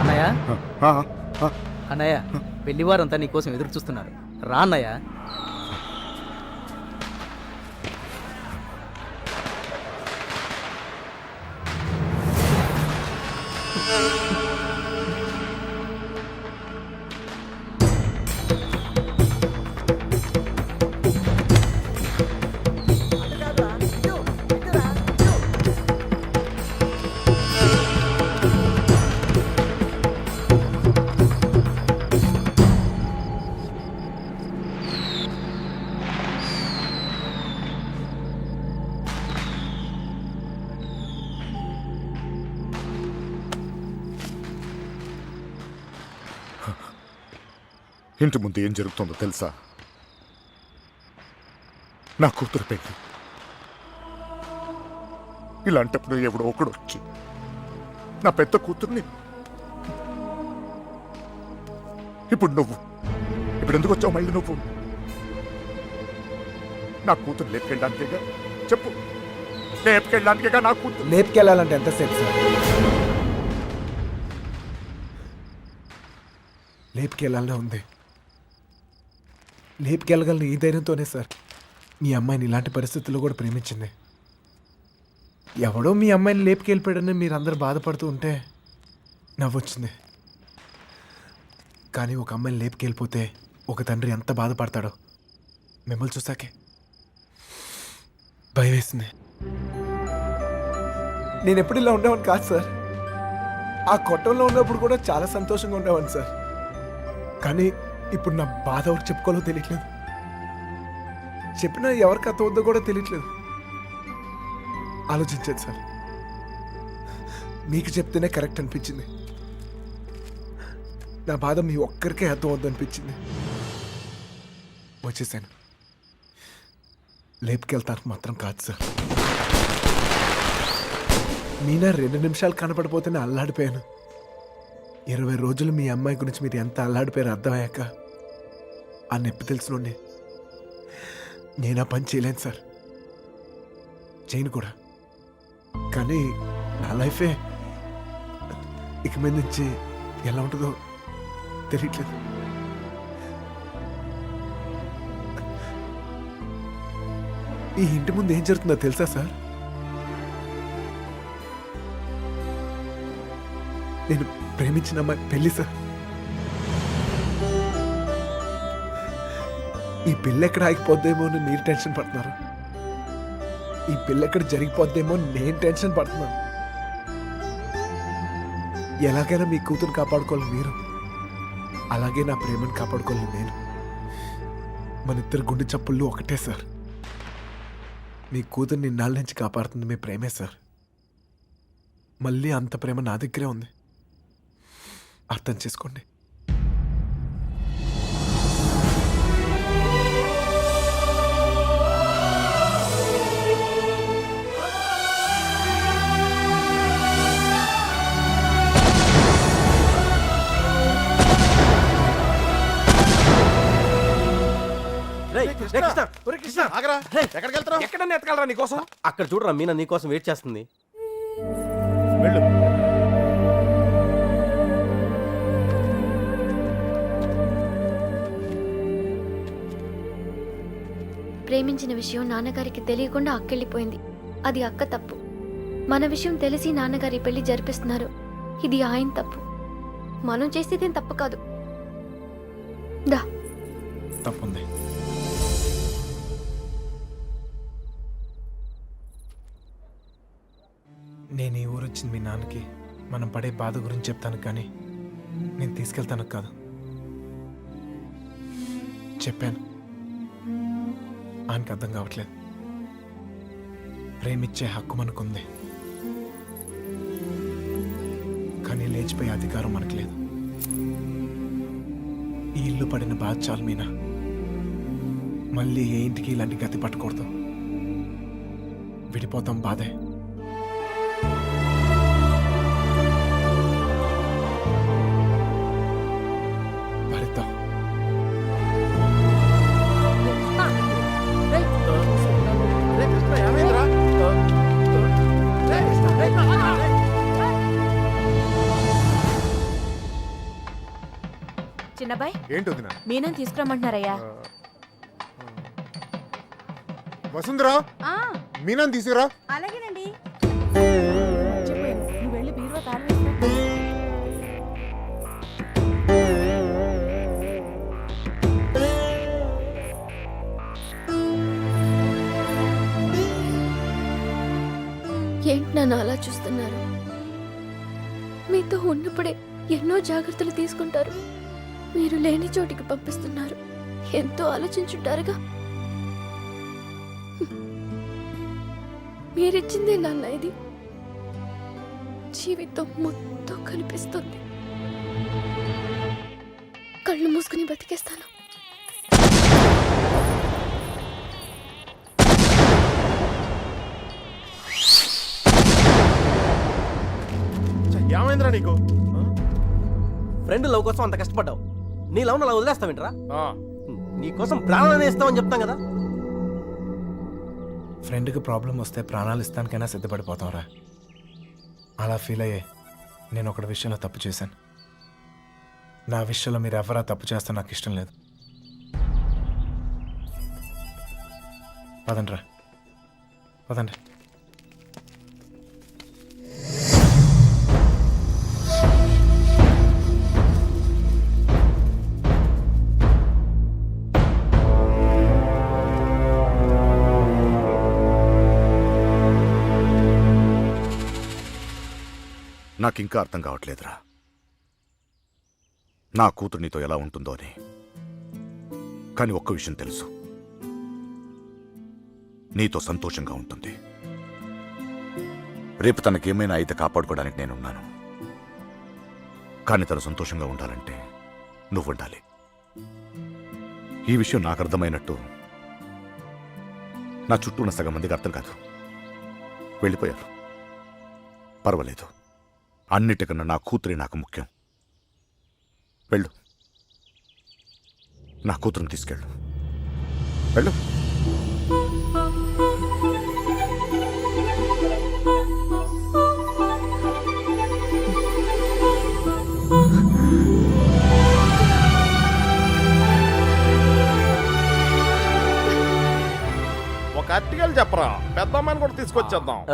అన్నయ్య? అన్నయ్య పెళ్ళివారంతా నీకోసం ఎదురు చూస్తున్నారు. రా అన్నయ్య. ఇంటి ముందు ఏం జరుగుతుందో తెలుసా? నా కూతురు పెళ్ళి ఇలాంటప్పుడు ఎవడో ఒకడు వచ్చి నా పెద్ద కూతుర్ని ఇప్పుడు నువ్వు ఇప్పుడు ఎందుకు వచ్చావు మళ్ళీ నువ్వు? నా కూతురు లేపుకెళ్ళడానికేగా? చెప్పు. లేపుకెళ్ళడానికేగా నా కూతురు? లేపుకెళ్ళాలంటే ఎంతసేపు సార్? లేపుకెళ్ళాలనే ఉంది. లేపుకెళ్ళగలను ఈ ధైర్యంతోనే సార్. మీ అమ్మాయిని ఇలాంటి పరిస్థితుల్లో కూడా ప్రేమించింది. ఎవడో మీ అమ్మాయిని లేపుకెళ్ళిపోయాడని మీరు అందరు బాధపడుతూ ఉంటే నవ్వొచ్చింది. కానీ ఒక అమ్మాయిని లేపుకెళ్ళిపోతే ఒక తండ్రి ఎంత బాధపడతాడో మిమ్మల్ని చూసాకే భయం వేసింది నేను ఎప్పుడు ఇలా ఉండేవాడిని కాదు సార్. ఆ కొట్టంలో ఉన్నప్పుడు కూడా చాలా సంతోషంగా ఉండేవాడిని సార్. కానీ ఇప్పుడు నా బాధ ఎవరికి చెప్పుకోవాలో తెలియట్లేదు. చెప్పినా ఎవరికి అర్థం వద్దో కూడా తెలియట్లేదు. ఆలోచించదు సార్. మీకు చెప్తేనే కరెక్ట్ అనిపించింది. నా బాధ మీ ఒక్కరికే అర్థమవుద్దు అనిపించింది. వచ్చేసాను. లేపుకెళ్తానికి మాత్రం కాదు సార్. మీనా రెండు నిమిషాలు కనపడిపోతేనే అల్లాడిపోయాను. ఇరవై రోజులు మీ అమ్మాయి గురించి మీరు ఎంత అల్లాడిపోయారు అర్థమయ్యాక ఆ నొప్పి తెలిసినండి నేను ఆ పని చేయలేను సార్. చేయను కూడా. కానీ నా లైఫే ఇక మీద నుంచి ఎలా ఉంటుందో తెలియట్లేదు. ఈ ఇంటి ముందు ఏం జరుగుతుందో తెలుసా సార్? నేను ప్రేమించిన అమ్మాయి పెళ్ళి సార్. ఈ పిల్ల ఎక్కడ ఆగిపోద్దేమో అని మీరు టెన్షన్ పడుతున్నారు. ఈ పిల్ల ఎక్కడ జరిగిపోద్దేమో అని నేను టెన్షన్ పడుతున్నాను. ఎలాగైనా మీ కూతురు కాపాడుకోవాలి మీరు. అలాగే నా ప్రేమను కాపాడుకోవాలి నేను. మన ఇద్దరు గుండె చప్పుళ్ళు ఒకటే సార్. మీ కూతురు నిన్నాళ్ళ నుంచి కాపాడుతుంది మీ ప్రేమే సార్. మళ్ళీ అంత ప్రేమ నా దగ్గరే ఉంది. అర్థం చేసుకోండి. ఎక్కడ ఎత్తగలరా నీకోసం? అక్కడ చూడరా మీనా నీకోసం వెయిట్ చేస్తుంది. వెళ్ళు. ప్రేమించిన విషయం నాన్నగారికి తెలియకుండా అక్కెళ్ళిపోయింది. అది అక్క తప్పు. మన విషయం తెలిసి నాన్నగారి పెళ్ళి జరిపిస్తున్నారు. ఇది ఆయన తప్పు. మనం చేసేదేం తప్పు కాదు. దా. తప్పుంది. నేను ఈ ఊరు వచ్చింది మీ నాన్నకి. మనం పడే బాధ గురించి చెప్తాను కానీ నేను తీసుకెళ్తాను కాదు. చెప్పాను. ఆయనకి అర్థం కావట్లేదు. ప్రేమిచ్చే హక్కు మనకుంది. కానీ లేచిపోయే అధికారం మనకు లేదు ఈ ఇల్లు పడిన బాధ చాలు మీనా. మళ్ళీ ఏ ఇంటికి ఇలాంటి గతి పట్టకూడదు. విడిపోతాం బాధే. చిన్నబాయ్ ఏంటి వదిన మీనని తీసుకురమ్మంటున్నారయ్యా. వసుంధరా? ఆ, మీనాన్ని తీసుకురా. అలాగేనండి. చెప్పాను నువ్వు వెళ్ళి బీరువా తాళం వేసుకో. ఏంటి నన్ను అలా చూస్తున్నారు? మీతో ఉన్నప్పుడే ఎన్నో జాగ్రత్తలు తీసుకుంటారు. మీరు లేని చోటికి పంపిస్తున్నారు. ఎంతో ఆలోచించుంటారుగా. మీరిచ్చిందే నాన్న ఇది. జీవితం మొత్తం కనిపిస్తుంది. కళ్ళు మూసుకుని బతికేస్తాను. ఏమైందిరా నీకు? ఫ్రెండ్ లవ్ కోసం అంత కష్టపడ్డావు. నీ లవ్ అలా వదిలేస్తావేంట్రా నీ కోసం ప్రాణాలని ఇస్తామని చెప్తాం కదా? ఫ్రెండ్కి ప్రాబ్లం వస్తే ప్రాణాలు ఇస్తానికైనా సిద్ధపడిపోతాంరా. అలా ఫీల్ అయ్యే నేను ఒకటి విషయంలో తప్పు చేశాను. నా విషయంలో మీరు ఎవరా తప్పు చేస్తే నాకు ఇష్టం లేదు. పదండ్రా. పదండి నాకింకా అర్థం కావట్లేదురా. నా కూతురు నీతో ఎలా ఉంటుందో అని. కానీ ఒక్క విషయం తెలుసు. నీతో సంతోషంగా ఉంటుంది. రేపు తనకేమైనా అయితే కాపాడుకోవడానికి నేనున్నాను. కానీ తను సంతోషంగా ఉండాలంటే నువ్వు ఉండాలి ఈ విషయం నాకు అర్థమైనట్టు నా చుట్టూ ఉన్న సగం మందికి అర్థం కాదు. వెళ్ళిపోయారు పర్వాలేదు. అన్నిటికన్నా నా కూతురే నాకు ముఖ్యం. వెళ్ళు. నా కూతురుని తీసుకెళ్ళు. వెళ్ళు. ఒక అట్టికలు చెప్పరా. పెద్దమ్మని కూడా తీసుకొచ్చేద్దాం.